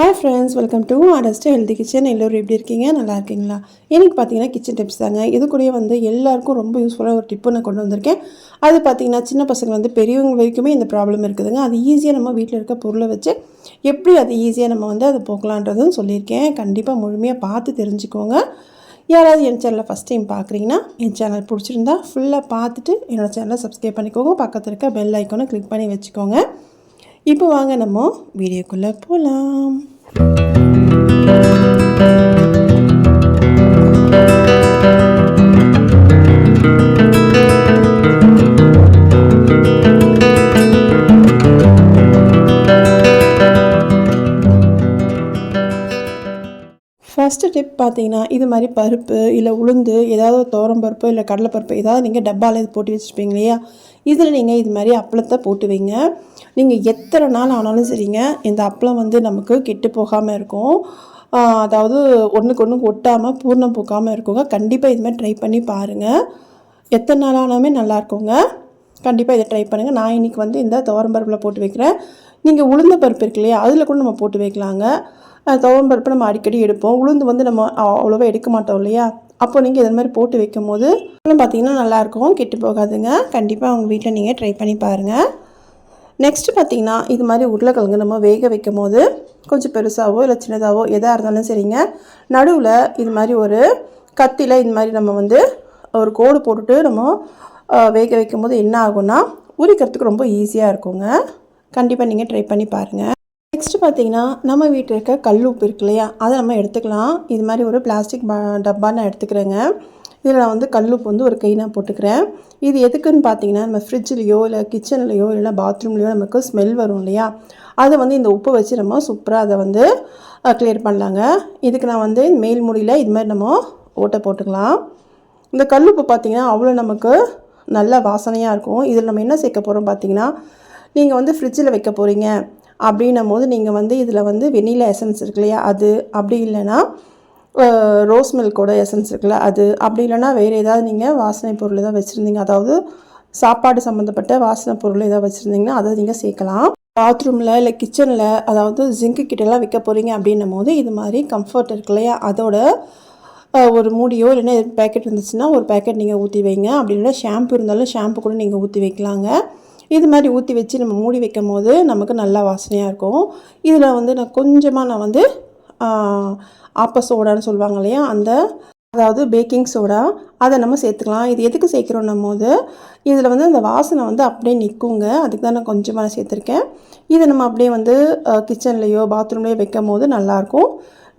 Hi friends welcome to அரஸ்ட் healthy kitchen எல்லோரும் எப்படி இருக்கீங்க? நல்லா இருக்கீங்களா? எனக்கு பார்த்தீங்கன்னா கிச்சன் டிப்ஸ் தாங்க. இது கூடயே வந்து எல்லாருக்கும் ரொம்ப யூஸ்ஃபுல்லாக ஒரு டிப்பு நான் கொண்டு வந்திருக்கேன். அது பார்த்தீங்கன்னா சின்ன பசங்க வந்து பெரியவங்க வரைக்குமே இந்த ப்ராப்ளம் இருக்குதுங்க. அது ஈஸியாக நம்ம வீட்டில் இருக்க பொருளை வச்சு எப்படி அது ஈஸியாக நம்ம வந்து அதை போக்கலான்றதும் சொல்லியிருக்கேன். கண்டிப்பாக முழுமையாக பார்த்து தெரிஞ்சுக்கோங்க. யாராவது என் சேனலை ஃபஸ்ட் டைம் பார்க்குறீங்கன்னா என் சேனல் பிடிச்சிருந்தா ஃபுல்லாக பார்த்துட்டு என்னோடய சேனலை சப்ஸ்கிரைப் பண்ணிக்கோங்க. பக்கத்தில் இருக்க பெல் ஐக்கானை கிளிக் பண்ணி வச்சுக்கோங்க. இப்போ வாங்க நம்ம வீடியோக்குள்ளே போகலாம் ஃபஸ்ட்டு டிப் பார்த்தீங்கன்னா இது மாதிரி பருப்பு இல்லை உளுந்து ஏதாவது தோரம் பருப்பு இல்லை கடலைப்பருப்பு ஏதாவது நீங்கள் டப்பாவில் இது போட்டு வச்சுருப்பீங்க இல்லையா? இதில் நீங்கள் இது மாதிரி அப்பளத்தை போட்டு வைங்க. நீங்கள் எத்தனை நாள் ஆனாலும் சரிங்க இந்த அப்பளம் வந்து நமக்கு கெட்டு போகாமல் இருக்கும். அதாவது ஒன்றுக்கு ஒன்று ஒட்டாமல் பூர்ணம் போகாமல் இருக்குங்க. கண்டிப்பாக இது மாதிரி ட்ரை பண்ணி பாருங்கள் எத்தனை நாள் ஆனாலுமே நல்லாயிருக்குங்க கண்டிப்பாக இதை ட்ரை பண்ணுங்கள் நான் இன்றைக்கி வந்து இந்த துவரம் பருப்பில் போட்டு வைக்கிறேன். நீங்கள் உளுந்த பருப்பு இருக்கு இல்லையா அதில் கூட நம்ம போட்டு வைக்கலாங்க. அஹ் துவரம் நம்ம அடிக்கடி எடுப்போம். உளுந்து வந்து நம்ம அவ்வளோவா எடுக்க மாட்டோம் இல்லையா? அப்போ நீங்கள் இதே மாதிரி போட்டு வைக்கும் போது பார்த்தீங்கன்னா நல்லாயிருக்கும் கெட்டு போகாதுங்க. கண்டிப்பாக உங்கள் வீட்டில் நீங்கள் ட்ரை பண்ணி பாருங்கள் நெக்ஸ்ட்டு பார்த்தீங்கன்னா இது மாதிரி உருளைக்கிழங்கு நம்ம வேக வைக்கும் போது கொஞ்சம் பெருசாகவோ இல்லை சின்னதாகவோ எதாக இருந்தாலும் சரிங்க. நடுவில் இது மாதிரி ஒரு கத்தியில் இது மாதிரி நம்ம வந்து ஒரு கோடு போட்டுட்டு நம்ம வேக வைக்கும் போது என்ன ஆகும்னா உரிக்கிறதுக்கு ரொம்ப ஈஸியாக இருக்குங்க. கண்டிப்பாக நீங்கள் ட்ரை பண்ணி பாருங்கள் நெக்ஸ்ட்டு பார்த்தீங்கன்னா நம்ம வீட்டில் இருக்க கல் உப்பு இருக்கு இல்லையா? அதை நம்ம எடுத்துக்கலாம். இது மாதிரி ஒரு பிளாஸ்டிக் டப்பா நான் எடுத்துக்கிறேங்க. இதில் நான் வந்து கல் உப்பு வந்து ஒரு கை நான் போட்டுக்கிறேன். இது எதுக்குன்னு பார்த்தீங்கன்னா நம்ம ஃப்ரிட்ஜ்லேயோ இல்லை கிச்சன்லேயோ இல்லை பாத்ரூம்லேயோ நமக்கு ஸ்மெல் வரும் இல்லையா? அதை வந்து இந்த உப்பை வச்சு நம்ம சூப்பராக அதை வந்து கிளியர் பண்ணலாங்க. இதுக்கு நான் வந்து மேல் முடியில் இது மாதிரி நம்ம ஓட்டை போட்டுக்கலாம். இந்த கல்லுப்பு பார்த்தீங்கன்னா அவ்வளோ நமக்கு நல்ல வாசனையாக இருக்கும். இதில் நம்ம என்ன சேர்க்க போகிறோம் பார்த்தீங்கன்னா நீங்கள் வந்து ஃப்ரிட்ஜில் வைக்க போகிறீங்க அப்படின்னும் போது நீங்கள் வந்து இதில் வந்து வெண்ணிலா எசன்ஸ் இருக்கு இல்லையா? அது. அப்படி இல்லைன்னா ரோஸ் மில்கோட எசன்ஸ் இருக்குல்ல அது அப்படி இல்லைன்னா வேறு ஏதாவது நீங்கள் வாசனை பொருள் ஏதாவது வச்சுருந்தீங்க. அதாவது சாப்பாடு சம்மந்தப்பட்ட வாசனை பொருள் ஏதாவது வச்சுருந்தீங்கன்னா அதை நீங்கள் சேர்க்கலாம். பாத்ரூமில் இல்லை கிச்சனில் அதாவது ஜிங்கு கிட்டலாம் விற்க போகிறீங்க அப்படின்னும் போது இது மாதிரி கம்ஃபர்ட் இருக்கு இல்லையா? அதோட ஒரு மூடியோ இல்லைன்னா பேக்கெட் இருந்துச்சுன்னா ஒரு பேக்கெட் நீங்கள் ஊற்றி வைங்க. அப்படி இல்லைன்னா ஷாம்பு இருந்தாலும் ஷாம்பு கூட நீங்கள் ஊற்றி வைக்கலாங்க. இது மாதிரி ஊற்றி வச்சு நம்ம மூடி வைக்கும் போது நமக்கு நல்லா வாசனையாக இருக்கும். இதில் வந்து நான் கொஞ்சமாக நான் வந்து ஆப்ப சோடான்னு சொல்லுவாங்க இல்லையா? அந்த அதாவது பேக்கிங் சோடா அதை நம்ம சேர்த்துக்கலாம். இது எதுக்கு சேர்க்குறோன்னும் போது இதில் வந்து அந்த வாசனை வந்து அப்படியே நிற்குங்க அதுக்கு தான் நான் கொஞ்சமாக நான் சேர்த்துருக்கேன். இதை நம்ம அப்படியே வந்து கிச்சன்லேயோ பாத்ரூம்லேயோ வைக்கும் போது நல்லாயிருக்கும்.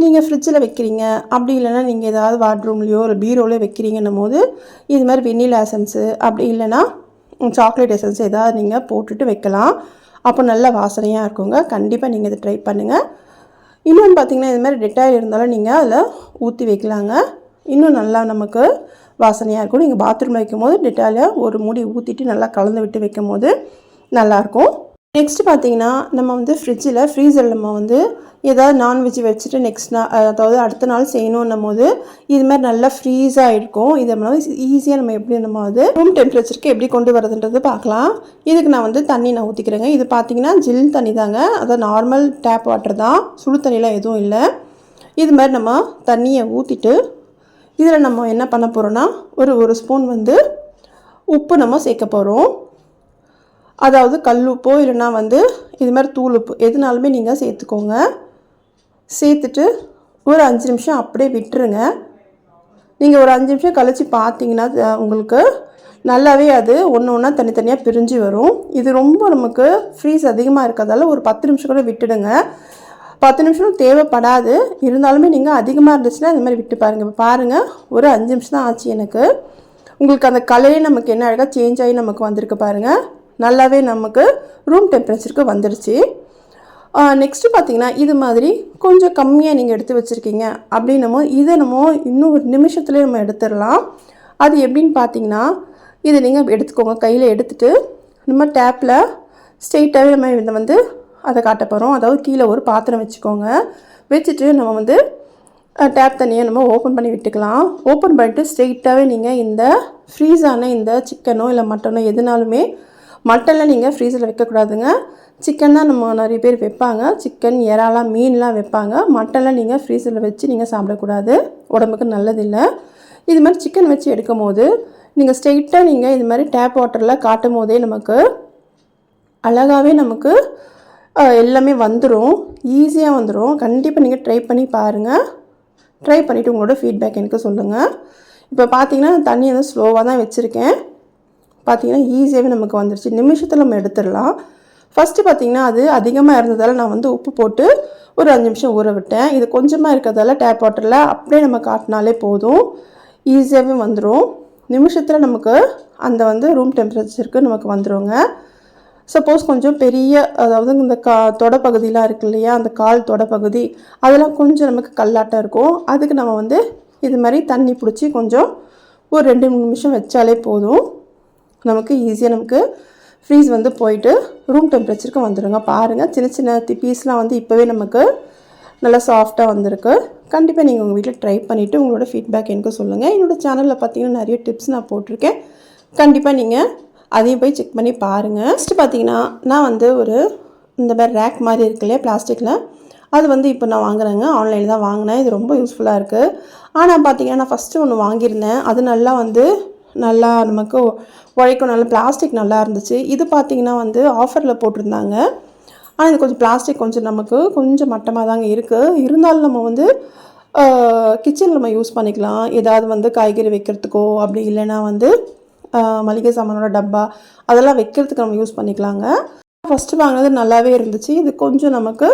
நீங்கள் ஃப்ரிட்ஜில் வைக்கிறீங்க. அப்படி இல்லைன்னா நீங்கள் ஏதாவது வாட்ரூம்லேயோ இல்லை பீரோலையோ வைக்கிறீங்கன்னும் போது இது மாதிரி வெண்ணிலா எசன்ஸு அப்படி இல்லைன்னா சாக்லேட் எசன்ஸ் ஏதாவது நீங்கள் போட்டுட்டு வைக்கலாம். அப்போ நல்ல வாசனையாக இருக்குங்க. கண்டிப்பாக நீங்கள் இதை ட்ரை பண்ணுங்கள் இன்னொன்று பார்த்தீங்கன்னா இது மாதிரி டெட்டாயில் இருந்தாலும் நீங்கள் அதில் ஊற்றி வைக்கலாங்க. இன்னும் நல்லா நமக்கு வாசனையாக இருக்கும். நீங்கள் பாத்ரூமில் வைக்கும் போது டெட்டாயில் ஒரு மூடி ஊற்றிட்டு நல்லா கலந்து விட்டு வைக்கும் போது நல்லாயிருக்கும் நெக்ஸ்ட் பார்த்தீங்கன்னா நம்ம வந்து ஃப்ரிட்ஜில் ஃப்ரீசரில் நம்ம வந்து ஏதாவது நான்வெஜ் வச்சுட்டு நெக்ஸ்ட் நாள் அதாவது அடுத்த நாள் செய்யணுன்னும் போது இது மாதிரி நல்லா ஃப்ரீஸாக இருக்கும். இதை நம்ம ஈஸியாக நம்ம எப்படி நம்ம வந்து ரூம் டெம்பரேச்சருக்கு எப்படி கொண்டு வரதுன்றது பார்க்கலாம். இதுக்கு நான் வந்து தண்ணி நான் ஊற்றிக்கிறேங்க இது பார்த்தீங்கன்னா ஜில் தண்ணி தாங்க. அதாவது நார்மல் டேப் வாட்டர் தான். சுடு தண்ணிலாம் எதுவும் இல்லை. இது மாதிரி நம்ம தண்ணியை ஊற்றிட்டு இதில் நம்ம என்ன பண்ண போகிறோன்னா ஒரு ஒரு ஸ்பூன் வந்து உப்பு நம்ம சேர்க்க போகிறோம் அதாவது கல் உப்போ இல்லைன்னா வந்து இது மாதிரி தூள் உப்பு எதுனாலுமே நீங்கள் சேர்த்துக்கோங்க. சேர்த்துட்டு ஒரு அஞ்சு நிமிஷம் அப்படியே விட்டுருங்க. நீங்கள் ஒரு அஞ்சு நிமிஷம் கழித்து பார்த்தீங்கன்னா உங்களுக்கு நல்லாவே அது ஒன்று ஒன்றா தனித்தனியாக பிரிஞ்சு வரும். இது ரொம்ப நமக்கு ஃப்ரீஸ் அதிகமாக இருக்கிறதால ஒரு பத்து நிமிஷம் கூட விட்டுடுங்க. பத்து நிமிஷம் தேவைப்படாது. இருந்தாலுமே நீங்கள் அதிகமாக இருந்துச்சுன்னா இந்த மாதிரி விட்டு பாருங்கள் இப்போ பாருங்கள் ஒரு அஞ்சு நிமிஷம் தான் ஆச்சு எனக்கு. உங்களுக்கு அந்த கலையே நமக்கு என்ன அழகாக சேஞ்ச் ஆகி நமக்கு வந்திருக்கு பாருங்கள் நல்லாவே நமக்கு ரூம் டெம்பரேச்சருக்கு வந்துடுச்சு நெக்ஸ்ட்டு பார்த்தீங்கன்னா இது மாதிரி கொஞ்சம் கம்மியாக நீங்கள் எடுத்து வச்சுருக்கீங்க. அப்படின்னமோ இதை நம்ம இன்னும் ஒரு நிமிஷத்துலேயே நம்ம எடுத்துடலாம். அது எப்படின்னு பார்த்தீங்கன்னா இதை நீங்கள் எடுத்துக்கோங்க. கையில் எடுத்துட்டு நம்ம டேப்பில் ஸ்ட்ரெயிட்டாகவே நம்ம இதை வந்து அதை காட்ட போகிறோம் அதாவது கீழே ஒரு பாத்திரம் வச்சுக்கோங்க. வச்சுட்டு நம்ம வந்து டேப் தண்ணியை நம்ம ஓப்பன் பண்ணி விட்டுக்கலாம். ஓப்பன் பண்ணிட்டு ஸ்ட்ரெயிட்டாகவே நீங்கள் இந்த ஃப்ரீஸான இந்த சிக்கனோ இல்லை மட்டனோ எதுனாலுமே மட்டனில் நீங்கள் ஃப்ரீஸில் வைக்கக்கூடாதுங்க. சிக்கன் தான் நம்ம நிறைய பேர் வைப்பாங்க. சிக்கன் இறாலாம் மீன்லாம் வைப்பாங்க. மட்டன்லாம் நீங்கள் ஃப்ரீசரில் வச்சு நீங்கள் சாப்பிடக்கூடாது. உடம்புக்கு நல்லதில்லை. இது மாதிரி சிக்கன் வச்சு எடுக்கும் போது நீங்கள் ஸ்ட்ரெயிட்டாக நீங்கள் இது மாதிரி டேப் வாட்டரில் காட்டும் போதே நமக்கு அழகாகவே நமக்கு எல்லாமே வந்துடும் ஈஸியாக வந்துடும் கண்டிப்பாக நீங்கள் ட்ரை பண்ணி பாருங்கள் ட்ரை பண்ணிவிட்டு உங்களோட ஃபீட்பேக் எனக்கு சொல்லுங்கள் இப்போ பார்த்தீங்கன்னா தண்ணி வந்து ஸ்லோவாக தான் வச்சுருக்கேன். பார்த்தீங்கன்னா ஈஸியாகவே நமக்கு வந்துருச்சு. நிமிஷத்தில் நம்ம எடுத்துடலாம். ஃபஸ்ட்டு பார்த்தீங்கன்னா அது அதிகமாக இருந்ததால் நான் வந்து உப்பு போட்டு ஒரு அஞ்சு நிமிஷம் ஊற விட்டேன். இது கொஞ்சமாக இருக்கிறதால டேப் வாட்டரில் அப்படியே நம்ம காட்டினாலே போதும். ஈஸியாகவே வந்துடும் நிமிஷத்தில் நமக்கு அந்த வந்து ரூம் டெம்பரேச்சருக்கு நமக்கு வந்துருங்க. சப்போஸ் கொஞ்சம் பெரிய அதாவது இந்த கா தொடப்பகுதியெலாம் இருக்கு இல்லையா? அந்த கால் தொடப்பகுதி அதெல்லாம் கொஞ்சம் நமக்கு கல்லாட்டம் இருக்கும். அதுக்கு நம்ம வந்து இது மாதிரி தண்ணி பிடிச்சி கொஞ்சம் ஒரு ரெண்டு மூணு நிமிஷம் வச்சாலே போதும். நமக்கு ஈஸியாக நமக்கு ஃப்ரீஸ் வந்து போயிட்டு ரூம் டெம்பரேச்சருக்கு வந்துடுங்க பாருங்கள் சின்ன சின்ன பீஸ்லாம் வந்து இப்போவே நமக்கு நல்லா சாஃப்டாக வந்திருக்கு. கண்டிப்பாக நீங்கள் உங்கள் வீட்டில் ட்ரை பண்ணிவிட்டு உங்களோட ஃபீட்பேக் எனக்கு சொல்லுங்கள் என்னோட சேனலில் பார்த்தீங்கன்னா நிறைய டிப்ஸ் நான் போட்டிருக்கேன். கண்டிப்பாக நீங்கள் அதையும் போய் செக் பண்ணி பாருங்கள் நெக்ஸ்ட்டு பார்த்தீங்கன்னா நான் வந்து ஒரு இந்த மாதிரி ரேக் மாதிரி இருக்கு இல்லையா பிளாஸ்டிக்கில் அது வந்து இப்போ நான் வாங்குறேங்க. ஆன்லைனில் தான் வாங்கினேன். இது ரொம்ப யூஸ்ஃபுல்லாக இருக்குது ஆனால் பார்த்தீங்கன்னா நான் ஃபஸ்ட்டு ஒன்று வாங்கியிருந்தேன். அது நல்லா வந்து நல்லா நமக்கு உழைக்கும். நல்லா பிளாஸ்டிக் நல்லா இருந்துச்சு. இது பார்த்திங்கன்னா வந்து ஆஃபரில் போட்டிருந்தாங்க. ஆனால் இது கொஞ்சம் பிளாஸ்டிக் கொஞ்சம் நமக்கு கொஞ்சம் மட்டமாக தாங்க இருக்குது இருந்தாலும் நம்ம வந்து கிச்சனில் நம்ம யூஸ் பண்ணிக்கலாம். ஏதாவது வந்து காய்கறி வைக்கிறதுக்கோ அப்படி இல்லைன்னா வந்து மளிகை சாமானோட டப்பா அதெல்லாம் வைக்கிறதுக்கு நம்ம யூஸ் பண்ணிக்கலாங்க. ஃபஸ்ட்டு வாங்கினது நல்லாவே இருந்துச்சு. இது கொஞ்சம் நமக்கு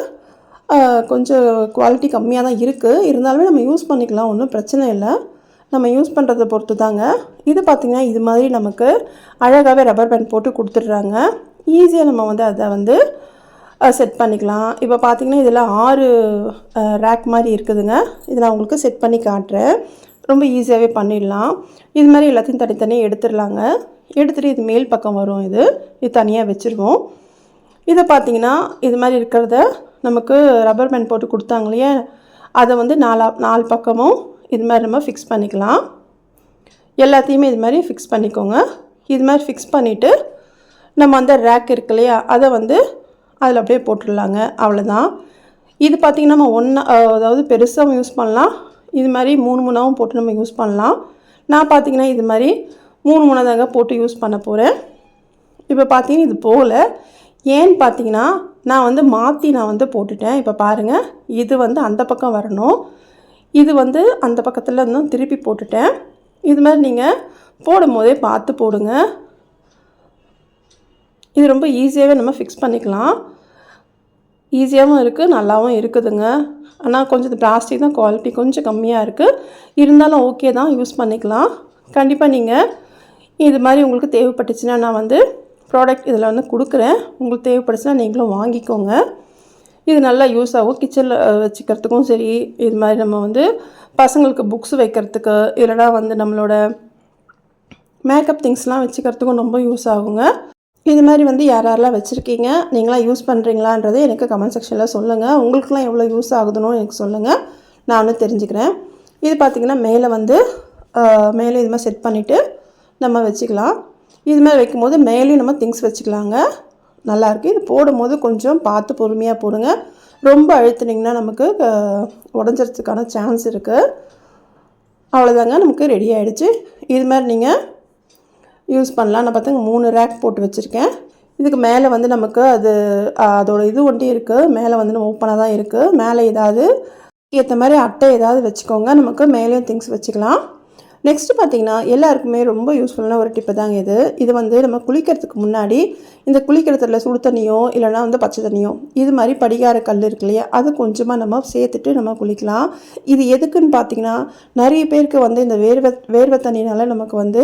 கொஞ்சம் குவாலிட்டி கம்மியாக தான் இருக்குது இருந்தாலுமே நம்ம யூஸ் பண்ணிக்கலாம். ஒன்றும் பிரச்சனை இல்லை. நம்ம யூஸ் பண்ணுறதை பொறுத்து தாங்க இது பார்த்திங்கன்னா இது மாதிரி நமக்கு அழகாகவே ரப்பர் பேண்ட் போட்டு கொடுத்துட்றாங்க. ஈஸியாக நம்ம வந்து அதை வந்து செட் பண்ணிக்கலாம். இப்போ பார்த்தீங்கன்னா இதில் ஆறு ரேக் மாதிரி இருக்குதுங்க. இதை நான் உங்களுக்கு செட் பண்ணி காட்டுறேன். ரொம்ப ஈஸியாகவே பண்ணிடலாம். இது மாதிரி எல்லாத்தையும் தனித்தனியாக எடுத்துடலாங்க. எடுத்துகிட்டு இது மேல் பக்கம் வரும் இது. இது தனியாக வச்சுருவோம். இதை பார்த்தீங்கன்னா இது மாதிரி இருக்கிறத நமக்கு ரப்பர் பேண்ட் போட்டு கொடுத்தாங்க இல்லையா? அதை வந்து நாலா நாலு பக்கமும் இது மாதிரி நம்ம ஃபிக்ஸ் பண்ணிக்கலாம். எல்லாத்தையுமே இது மாதிரி ஃபிக்ஸ் பண்ணிக்கோங்க. இது மாதிரி ஃபிக்ஸ் பண்ணிவிட்டு நம்ம அந்த ரேக் இருக்கு இல்லையா அதை வந்து அதில் அப்படியே போட்டுடலாங்க. அவ்வளோதான் இது பார்த்திங்கன்னா நம்ம ஒன்றா அதாவது பெருசாகவும் யூஸ் பண்ணலாம். இது மாதிரி மூணு மூணாவும் போட்டு நம்ம யூஸ் பண்ணலாம். நான் பார்த்தீங்கன்னா இது மாதிரி மூணு மூணாதாங்க போட்டு யூஸ் பண்ண போகிறேன் இப்போ பார்த்தீங்கன்னா இது போகல. ஏன்னு பார்த்தீங்கன்னா நான் வந்து மாற்றி நான் வந்து போட்டுட்டேன். இப்போ பாருங்கள் இது வந்து அந்த பக்கம் வரணும். இது வந்து அந்த பக்கத்தில் இருந்தும் திருப்பி போட்டுட்டேன். இது மாதிரி நீங்கள் போடும் போதே பார்த்து போடுங்க. இது ரொம்ப ஈஸியாகவே நம்ம ஃபிக்ஸ் பண்ணிக்கலாம். ஈஸியாகவும் இருக்குது நல்லாவும் இருக்குதுங்க. ஆனால் கொஞ்சம் இது பிளாஸ்டிக் தான் குவாலிட்டி கொஞ்சம் கம்மியாக இருக்குது இருந்தாலும் ஓகே தான் யூஸ் பண்ணிக்கலாம். கண்டிப்பாக நீங்கள் இது மாதிரி உங்களுக்கு தேவைப்பட்டுச்சுன்னா நான் வந்து ப்ராடக்ட் இதில் வந்து கொடுக்குறேன். உங்களுக்கு தேவைப்பட்டுச்சுன்னா நீங்களும் வாங்கிக்கோங்க. இது நல்லா யூஸ் ஆகும். கிச்சனில் வச்சுக்கிறதுக்கும் சரி இது மாதிரி நம்ம வந்து பசங்களுக்கு புக்ஸ் வைக்கிறதுக்கு இல்லைனா வந்து நம்மளோட மேக்கப் திங்ஸ்லாம் வச்சுக்கிறதுக்கும் ரொம்ப யூஸ் ஆகுங்க. இது மாதிரி வந்து யார் யாரெல்லாம் வச்சுருக்கீங்க? நீங்களாம் யூஸ் பண்ணுறீங்களான்றதை எனக்கு கமெண்ட் செக்ஷனில் சொல்லுங்கள் உங்களுக்குலாம் எவ்வளோ யூஸ் ஆகுதுன்னு எனக்கு சொல்லுங்கள் நானும் தெரிஞ்சுக்கிறேன். இது பார்த்திங்கன்னா மேலே வந்து மேலே இது மாதிரி செட் பண்ணிவிட்டு நம்ம வச்சுக்கலாம். இது மாதிரி வைக்கும்போது மேலேயும் நம்ம திங்ஸ் வச்சுக்கலாங்க. நல்லாயிருக்கு. இது போடும்போது கொஞ்சம் பார்த்து பொறுமையாக போடுங்க. ரொம்ப அழுத்துனீங்கன்னா நமக்கு ஆஹ், உடஞ்சறதுக்கான சான்ஸ் இருக்குது அவ்வளோதாங்க நமக்கு ரெடி ஆகிடுச்சு இது மாதிரி நீங்கள் யூஸ் பண்ணலாம். நான் பார்த்துங்க மூணு ரேக் போட்டு வச்சுருக்கேன். இதுக்கு மேலே வந்து நமக்கு அது அதோடய அதோட இது ஒண்டி இருக்குது மேலே வந்து நம்ம ஓப்பனாக தான் இருக்குது மேலே ஏதாவது ஏற்ற மாதிரி அட்டை ஏதாவது வச்சுக்கோங்க. நமக்கு மேலேயும் திங்ஸ் வச்சுக்கலாம். நெக்ஸ்ட்டு பார்த்தீங்கன்னா எல்லாருக்குமே ரொம்ப யூஸ்ஃபுல்லான ஒரு டிப்பு தாங்க இது. இது வந்து நம்ம குளிக்கிறதுக்கு முன்னாடி இந்த குளிக்கிறதுல சுடு தண்ணியோ இல்லைனா வந்து பச்சை தண்ணியோ இது மாதிரி படிகார கல் இருக்கு இல்லையா அது கொஞ்சமாக நம்ம சேர்த்துட்டு நம்ம குளிக்கலாம். இது எதுக்குன்னு பார்த்தீங்கன்னா நிறைய பேருக்கு வந்து இந்த வேர்வை வேர்வை தண்ணினால நமக்கு வந்து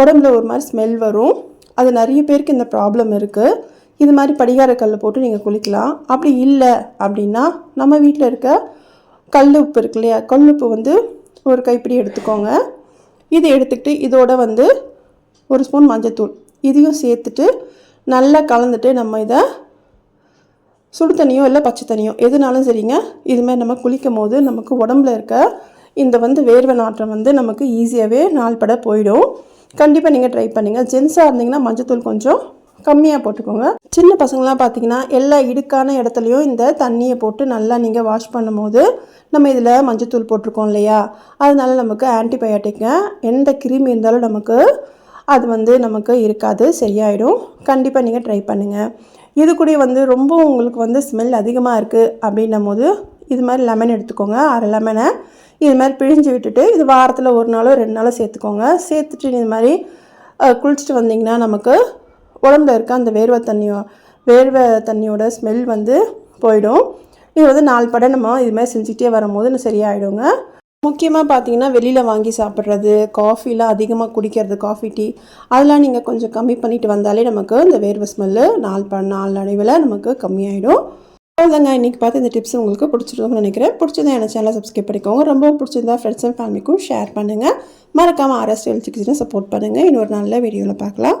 உடம்புல ஒரு மாதிரி ஸ்மெல் வரும். அது நிறைய பேருக்கு இந்த ப்ராப்ளம் இருக்குது இது மாதிரி படிகார கல்லை போட்டு நீங்கள் குளிக்கலாம். அப்படி இல்லை அப்படின்னா நம்ம வீட்டில் இருக்க கல் உப்பு இருக்கு இல்லையா கல் உப்பு வந்து ஒரு கைப்பிடி எடுத்துக்கோங்க. இது எடுத்துக்கிட்டு இதோட வந்து ஒரு ஸ்பூன் மஞ்சத்தூள் இதையும் சேர்த்துட்டு நல்லா கலந்துட்டு நம்ம இதை சுடு தண்ணியோ இல்லை பச்சை தண்ணியோ எதுனாலும் சரிங்க. இதுமாதிரி நம்ம குளிக்கும் போது நமக்கு உடம்புல இருக்க இந்த வந்து வேர்வை நாற்றம் வந்து நமக்கு ஈஸியாகவே நாள்பட போயிடும். கண்டிப்பாக நீங்கள் ட்ரை பண்ணுங்கள் ஜென்ஸாக இருந்தீங்கன்னா மஞ்சத்தூள் கொஞ்சம் கம்மியாக போட்டுக்கோங்க. சின்ன பசங்களாம் பார்த்தீங்கன்னா எல்லா இடுக்கான இடத்துலையும் இந்த தண்ணியை போட்டு நல்லா நீங்கள் வாஷ் பண்ணும்போது நம்ம இதில் மஞ்சத்தூள் போட்டிருக்கோம் இல்லையா? அதனால நமக்கு ஆன்டிபயோட்டிக்கு எந்த கிருமி இருந்தாலும் நமக்கு அது வந்து நமக்கு இருக்காது சரியாயிடும். கண்டிப்பாக நீங்கள் ட்ரை பண்ணுங்கள் இது கூட வந்து ரொம்ப உங்களுக்கு வந்து ஸ்மெல் அதிகமாக இருக்குது அப்படின்னும் போது இது மாதிரி லெமன் எடுத்துக்கோங்க. அரை லெமனை இது மாதிரி பிழிஞ்சு விட்டுட்டு இது வாரத்தில் ஒரு நாளோ ரெண்டு நாளோ சேர்த்துக்கோங்க. சேர்த்துட்டு இது மாதிரி குளிச்சுட்டு வந்தீங்கன்னா நமக்கு உடம்புல இருக்க அந்த வேர்வை தண்ணியோ வேர்வை தண்ணியோட ஸ்மெல் வந்து போயிடும். இது வந்து நாலு படம் நம்ம இதுமாதிரி செஞ்சுக்கிட்டே வரும்போது இன்னும் சரியாயிடுங்க. முக்கியமாக பார்த்தீங்கன்னா வெளியில் வாங்கி சாப்பிட்றது காஃபிலாம் அதிகமாக குடிக்கிறது காஃபி டீ அதெல்லாம் நீங்கள் கொஞ்சம் கம்மி பண்ணிட்டு வந்தாலே நமக்கு இந்த வேர்வை ஸ்மெல்லு நாலு ப நாலு அடைவில் நமக்கு கம்மியாயிடும். அவ்வளோதாங்க இன்றைக்கி பார்த்து இந்த டிப்ஸ் உங்களுக்கு பிடிச்சிருக்கும்னு நினைக்கிறேன். பிடிச்சதா என்ன சேனலை சப்ஸ்கிரைப் பண்ணிக்கோங்க. ரொம்ப பிடிச்சிருந்தா ஃப்ரெண்ட்ஸ் அண்ட் ஃபேமிலிக்கும் ஷேர் பண்ணுங்கள் மறக்காமல் ஆர்எஸ் எழுச்சிக்கிட்டு சப்போர்ட் பண்ணுங்கள் இன்னொரு நல்ல வீடியோவில் பார்க்கலாம்.